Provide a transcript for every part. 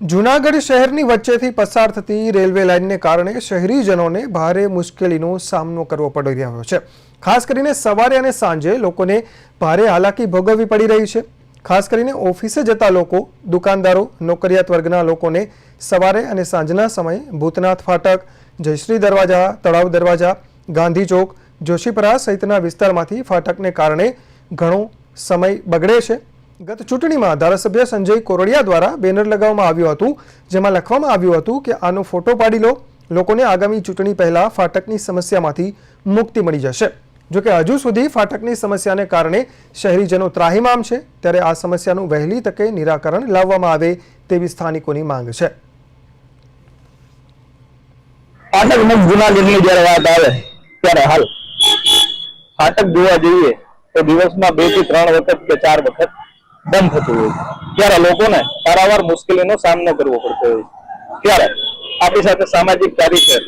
જૂનાગઢ શહેરની વચ્ચેથી પસાર થતી રેલવે લાઇનને કારણે શહેરીજનોને ભારે મુશ્કેલીનો સામનો કરવો પડી રહ્યો છે. ખાસ કરીને સવારે અને સાંજે લોકોને ભારે હાલાકી ભોગવવી પડી રહી છે. ખાસ કરીને ઓફિસે જતા લોકો, દુકાનદારો, નોકરિયાત વર્ગના લોકોને સવારે અને સાંજના સમયે ભૂતનાથ ફાટક, જયશ્રી દરવાજા, તળાવ દરવાજા, ગાંધી ચોક, જોશીપરા સહિતના વિસ્તારમાંથી ફાટકને કારણે ઘણો સમય બગડે છે. ગત ચૂંટણીમાં ધારાસભ્ય સંજય કોરડિયા દ્વારા બેનર લગાવવામાં આવ્યું હતું, જેમાં લખવામાં આવ્યું હતું કે આનો ફોટો પાડી લો, લોકોને આગામી ચૂંટણી પહેલા ફાટકની સમસ્યામાંથી મુક્તિ મળી જશે. જોકે હજુ સુધી ફાટકની સમસ્યાને કારણે શહેરીજનો ત્રાહિમામ છે, ત્યારે આ સમસ્યાનું વહેલી તકે નિરાકરણ લાવવામાં આવે તેવી સ્થાનિકોની માંગ છે. ફાટક જોવા જઈએ, તો દિવસમાં બેથી ત્રણ વખત કે ચાર વખત બંધ થતું હોય. ત્યારે લોકોને પારાવાર મુશ્કેલીનો સામનો કરવો પડતો હોય. ત્યારે આપણી સાથે સામાજિક કાર્યકર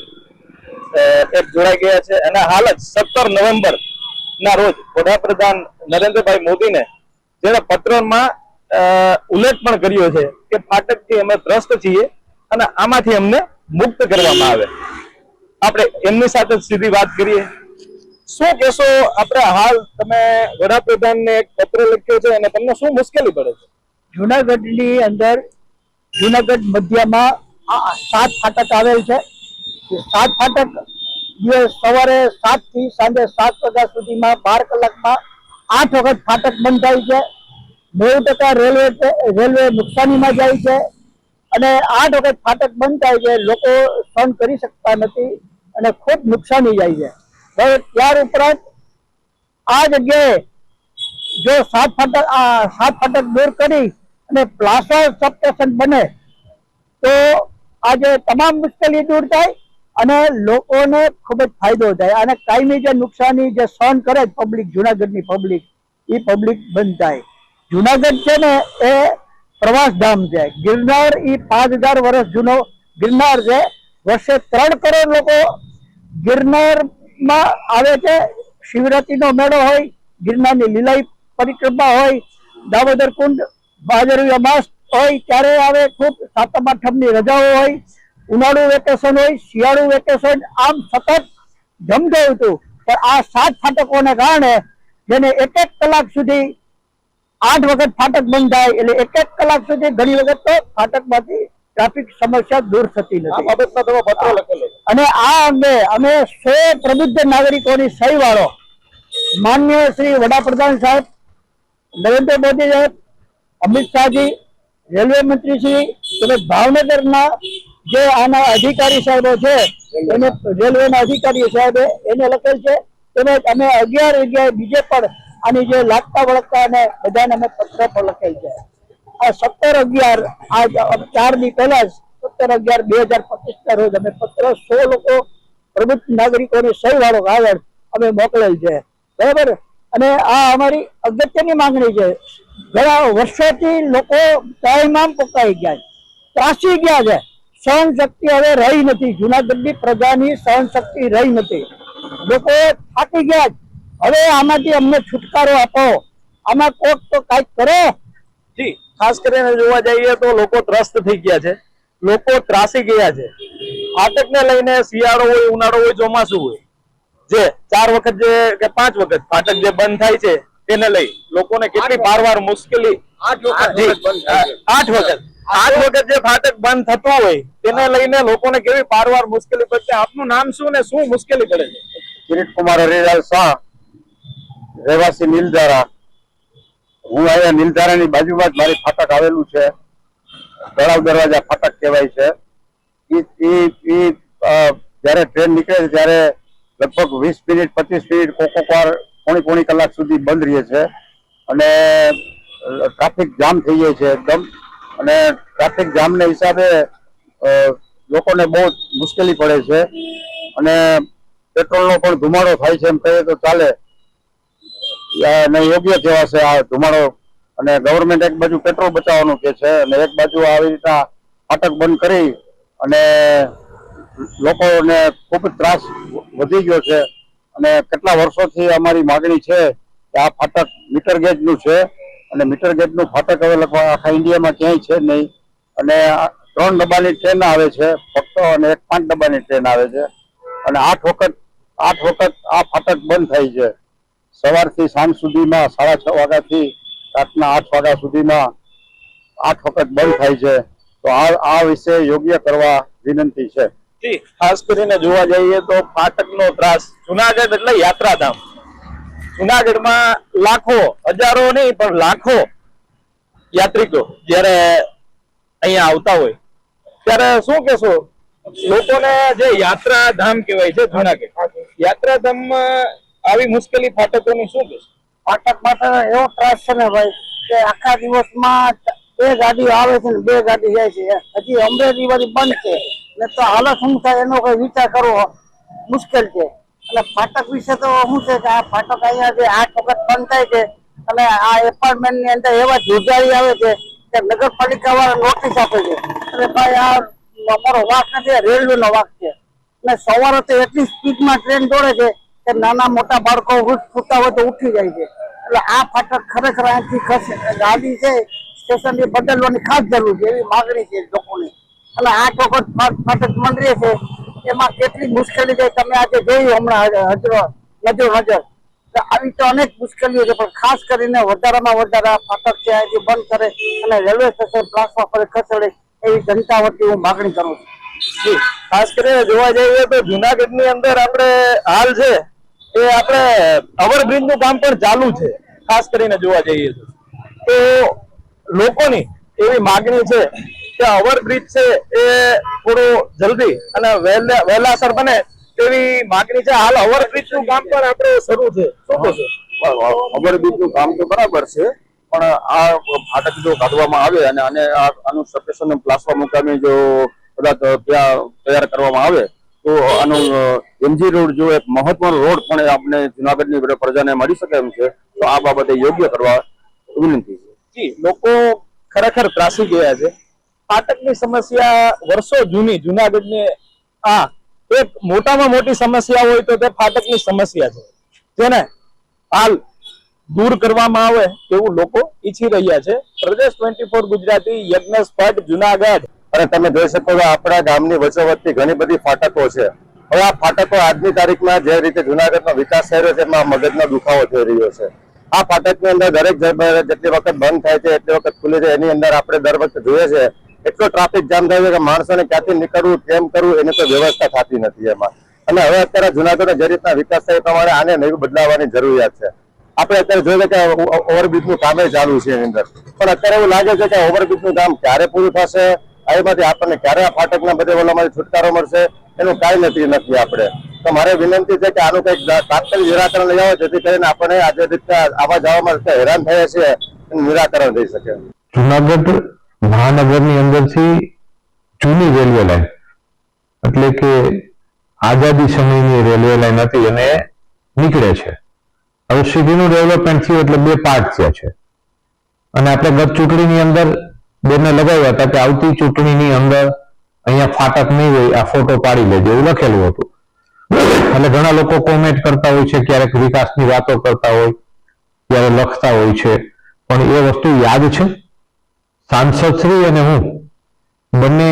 એક જોડાઈ ગયા છે અને હાલ જ સત્તર નવેમ્બર ના રોજ વડાપ્રધાન નરેન્દ્રભાઈ મોદીને જેને પત્રમાં ઉલ્લેખ પણ કર્યો છે કે ફાટકથી અમે ત્રસ્ત છીએ અને આમાંથી અમને મુક્ત કરવામાં આવે આપણે એમની સાથે સીધી વાત કરીએ શું કહેશો આપણે હાલ તમે વડાપ્રધાનને એક પત્ર લખ્યો છે અને તમને શું મુશ્કેલી પડે છે? જુનાગઢની અંદર જુનાગઢ મધ્યમાં સાત ફાટક આવેલ છે. સાત ફાટક સવારે સાતથી સાંજે સાત વાગ્યા સુધીમાં બાર કલાકમાં આઠ વખત ફાટક બંધ થાય છે. નેવું ટકા રેલવે રેલવે નુકસાનીમાં જાય છે. અને આઠ વખત ફાટક બંધ થાય છે. લોકો સહન કરી શકતા નથી અને ખૂબ નુકસાની જાય છે. ત્યાર ઉપરાંત આ જગ્યાએ જો સાત ફાટક સાત ફાટક દૂર કરી અને પ્લાસા સબસ્ટેશન બને, તો આજે તમામ મુશ્કેલી દૂર થાય અને લોકોને ખૂબ જ ફાયદો થાય. અને કાયમી જે નુકસાની જે સહન કરે પબ્લિક જુનાગઢની પબ્લિક એ પબ્લિક બંધ થાય. જુનાગઢ છે ને, એ પ્રવાસ ધામ છે. ગિરનાર એ પાંચ હજાર વર્ષ જૂનો ગિરનાર છે. વર્ષે ત્રણ કરોડ લોકો ગિરનારમાં આવે છે. શિવરાત્રીનો મેળો હોય, ગિરનારની લીલાઈ પરિક્રમા હોય, દામોદર કુંડ ભાદરવી અમાસ હોય, ત્યારે આવે ખૂબ સાતમ આઠમની રજાઓ હોય, ઉનાળુ વેકેશન હોય, શિયાળુ વેકેશન, આમ સતત ધમધમતું પણ આ સાત ફાટકોને કારણે જેને એક એક કલાક સુધી આઠ વખત ફાટક બંધ થાય એટલે એક એક કલાક સુધી ઘણી વખત તો ફાટકમાંથી ટ્રાફિક સમસ્યા દૂર થતી નથી. અને આ અંગે અમે સો પ્રબુદ્ધ નાગરિકોની સહી વાળો માન્ય શ્રી વડાપ્રધાન સાહેબ નરેન્દ્ર મોદી સાહેબ અમિત શાહજી રેલવે મંત્રી શ્રી તેમજ ભાવનગરના જે આના અધિકારી સાહેબો છે એને રેલવેના અધિકારી સાહેબે એને લખેલ છે. તેમજ અમે અગિયાર જગ્યાએ બીજે પણ આની જે લાગતા વળગતા અને બધાને અમે પત્ર પણ લખેલ છે. આ સત્તર અગિયાર આ ચાર દી પહેલા જ સત્તર અગિયાર બે હજાર પચીસ ના રોજ અમે સો લોકો પ્રબુદ્ધ નાગરિકોની સહી વાળો કાગળ અમે મોકલેલ છે. બરાબર? અને આ અમારી અગત્યની માંગણી છે. ઘણા વર્ષોથી લોકો કાયમામ પોકાઈ ગયા છે. ત્રાસી ગયા છે. સહન શક્તિ હવે રહી નથી. જુનાગઢની પ્રજાની સહન શક્તિ રહી નથી. લોકો થાકી ગયા હવે આમાંથી અમને છુટકારો આપો. આમાં કોક તો કાંઈક કરો. જી ખાસ કરીને જોવા જઈએ તો લોકો ત્રસ્ત થઈ ગયા છે. લોકો ત્રાસી ગયા છે. ફાટકને લઈને શિયાળો હોય ઉનાળો હોય ચોમાસું હોય. જે ચાર વખત જે કે પાંચ વખત ફાટક જે બંધ થાય છે તેને લઈ લોકોને કેટલી પારવાર મુશ્કેલી આઠ વખત આઠ વખત. જે ફાટક બંધ થતું હોય તેને લઈને લોકોને કેવી પારવાર મુશ્કેલી પડશે? આપનું નામ શું ને શું મુશ્કેલી પડે છે? કિરીટ કુમાર હરિલાલ શાહ રહેવાસી નીલધારા. હું અહીંયા નીલધારાની બાજુમાં જ મારી ફાટક આવેલું છે. તળાવ દરવાજા ફાટક કહેવાય છે. એ જ્યારે ટ્રેન નીકળે છે ત્યારે લગભગ વીસ મિનિટ, પચીસ મિનિટ કોકો વાર પોણી પોણી કલાક સુધી બંધ રહે છે. અને ટ્રાફિક જામ થઈ જાય છે એકદમ. અને ટ્રાફિક જામને હિસાબે લોકોને બહુ મુશ્કેલી પડે છે. અને, પેટ્રોલનો પણ ધુમાડો થાય છે એમ કહીએ તો ચાલે. અને યોગ્ય કહેવાશે આ ધુમાડો. અને ગવર્મેન્ટ એક બાજુ પેટ્રોલ બચાવવાનું કે છે અને એક બાજુ આવી રીતના ફાટક બંધ કરી અને લોકોને ખૂબ ત્રાસ વધી ગયો છે. અને કેટલા વર્ષોથી અમારી માગણી છે કે આ ફાટક મીટર ગેજનું છે. અને મીટર ગેજનું ફાટક હવે લગભગ આખા ઇન્ડિયામાં ક્યાંય છે નહીં. અને ત્રણ ડબ્બાની ટ્રેન આવે છે, ફક્ત અને એક પાંચ ડબ્બાની ટ્રેન આવે છે. અને આઠ વખત આઠ વખત આ ફાટક બંધ થાય છે. સવારથી સાંજ સુધીમાં સાડા છ વાગ્યાથી રાતના આઠ વાગ્યા સુધીમાં આઠ વખત બંધ થાય છે. તો આ વિશે યોગ્ય કરવા વિનંતી છે. ખાસ કરીને જોવા જઈએ તો ફાટકનો ત્રાસ જુનાગઢ એટલે યાત્રાધામ. જુનાગઢમાં લાખો, હજારો નહીં, પણ લાખો યાત્રિકો જ્યારે અહીંયા આવતા હોય. ત્યારે શું કેશો લોકોને જે યાત્રાધામ કહેવાય છે જુનાગઢ. યાત્રાધામમાં આવી મુશ્કેલી ફાટકોની શું કહેશો ફાટક માટે એવો ત્રાસ છે ને ભાઈ, કે આખા દિવસમાં બે ગાડીઓ આવે છે ને બે ગાડી જાય છે. હજી અમરેલી વાળી બંધ છે. ને તો હાલત શું થાય એનો કઈ વિચાર કરવો મુશ્કેલ છે. એટલે ફાટક વિશે તો શું છે કે આ ફાટક અહીંયા જે આઠ વખત બંધ થાય છે, અને આ એપાર્ટમેન્ટની અંદર એવા જોજારી આવે છે કે નગરપાલિકા વાળા નોટિસ આપે છે. અને ભાઈ, આ અમારો વાક નથી, આ રેલવે નો વાક છે. અને સવારે તો એટલી સ્પીડમાં ટ્રેન દોડે છે કે નાના મોટા બાળકો વૃક્ષ ફૂટતા હોય તો ઉઠી જાય છે. એટલે આ ફાટક ખરેખર અહીંથી ખસે. ગાડી છે સ્ટેશનથી બદલવાની ખાસ જરૂર છે એવી માગણી છે લોકોની. એટલે આ ચોક્કસ ફાટક મંડળી છે એમાં કેટલી મુશ્કેલી છે તમે આજે જોયું હમણાં હજરો નજર નજર. આવી તો અનેક મુશ્કેલીઓ છે પણ ખાસ કરીને વધારામાં વધારે ફાટક છે અહીંથી બંધ કરે અને રેલવે સ્ટેશન પ્લાટફોર્મ પર ખસેડે એવી જનતા વતી હું માગણી કરું છું. ખાસ કરીને જોવા જઈએ તો જુનાગઢની અંદર આપણે હાલ છે એ આપણે ઓવરબ્રિજનું કામ પણ ચાલુ છે, ખાસ કરીને જોવા જઈએ તો. લોકોની એવી માગણી છે કે ઓવરબ્રિજ છે એ થોડું જલ્દી અને વહેલા વહેલાસર બને તેવી માગણી છે. હાલ ઓવરબ્રિજનું કામ પણ આપણે શરૂ છે. શું કહેશો ઓવરબ્રિજનું કામ તો બરાબર છે, પણ આ ફાટક જો કાઢવામાં આવે અને આને આનું સફેશન પ્લાસ્ટર મુકામે જો કદાચ ત્યાં તૈયાર કરવામાં આવે તો આનો એમજી રોડ જો એક મહત્વનો રોડ પણ આપણે જુનાગઢની પ્રજાને મળી શકે એમ છે, તો આ બાબતે યોગ્ય કરવા વિનંતી છે. લોકો ખરેખર ત્રાસી ગયા છે. ફાટકની સમસ્યા વર્ષો જૂની, જુનાગઢની આ એક મોટામાં મોટી સમસ્યા હોય તો તે ફાટકની સમસ્યા છે. જેને હાલ દૂર કરવામાં આવે એવું લોકો ઈચ્છી રહ્યા છે. પ્રદેશ ટ્વેન્ટી ફોર ગુજરાતી યજ્ઞ ભટ્ટ જુનાગઢ. અને તમે જોઈ શકો છો આપણા ગામની વચ્ચોવચ્ચી ઘણી બધી ફાટકો છે. હવે આ ફાટકો આજની તારીખમાં જે રીતે જુનાગઢનો વિકાસ થઈ રહ્યો છે એમાં મગજનો દુખાવો થઈ રહ્યો છે. આ ફાટકની અંદર દરેક જેટલી વખત બંધ થાય છે, એટલી વખત ખુલે છે એની અંદર આપણે દર વખતે જોઈએ છે, એટલો ટ્રાફિક જામ થાય છે કે માણસોને ક્યાંથી નીકળવું, કેમ કરવું, એની તો વ્યવસ્થા થતી નથી એમાં. અને હવે અત્યારે જુનાગઢનો જે રીતના વિકાસ થાય પ્રમાણે આને નવી બદલાવવાની જરૂરિયાત છે. આપણે અત્યારે જોઈએ કે ઓવરબ્રિજનું કામે ચાલુ છે એની અંદર. પણ અત્યારે એવું લાગે છે કે ઓવરબ્રિજનું કામ ક્યારે પૂરું થશે? એમાંથી આપણને ક્યારે આ ફાટકના બધે ઓલામાંથી છુટકારો મળશે, એનું કાંઈ નથી નથી આપણે. તો મારે વિનંતી છે કે આનું કંઈક તાત્કાલિક નિરાકરણ લઈ આવો, જેથી કરીને આપણે આજે રીતના આવા જવામાં હેરાન થયા છીએ નિરાકરણ થઈ શકે. જુનાગઢ મહાનગરની અંદરથી જૂની રેલવે લાઈન. એટલે કે આઝાદી સમયની રેલવે લાઈન હતી અને નીકળે છે. હવે સિટીનું ડેવલપમેન્ટ થયું એટલે બે પાર્ટ થયા છે. અને આપણે ગત ચૂંટણીની અંદર બેને લગાવ્યા હતા કે આવતી ચૂંટણીની અંદર અહીંયા ફાટક નહીં હોય, આ ફોટો પાડી લેજો, એવું લખેલું હતું. એટલે ઘણા લોકો કોમેન્ટ કરતા હોય છે, ક્યારેક વિકાસની વાતો કરતા હોય ત્યારે લખતા હોય છે. પણ એ વસ્તુ યાદ છે? સાંસદ શ્રી અને હું બંને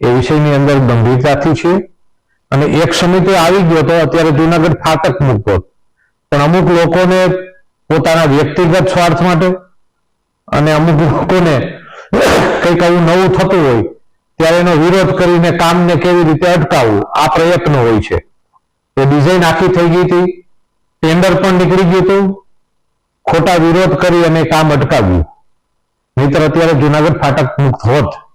એ વિષયની અંદર ગંભીરતાથી છીએ. અને એક સમય તો આવી ગયો તો અત્યારે જુનાગઢ ફાટક મૂકતો પણ અમુક લોકોને પોતાના વ્યક્તિગત સ્વાર્થ માટે અને અમુક લોકોને કંઈક આવું નવું થતું હોય, ત્યારે એનો વિરોધ કરીને કામને કેવી રીતે અટકાવવું? આ પ્રયત્ન હોય છે. એ ડિઝાઇન આખી થઈ ગઈ હતી. ટેન્ડર પણ નીકળી ગયું હતું. ખોટા વિરોધ કરી અને કામ અટકાવ્યું. નહીતર અત્યારે જુનાગઢ ફાટક મુક્ત હોત.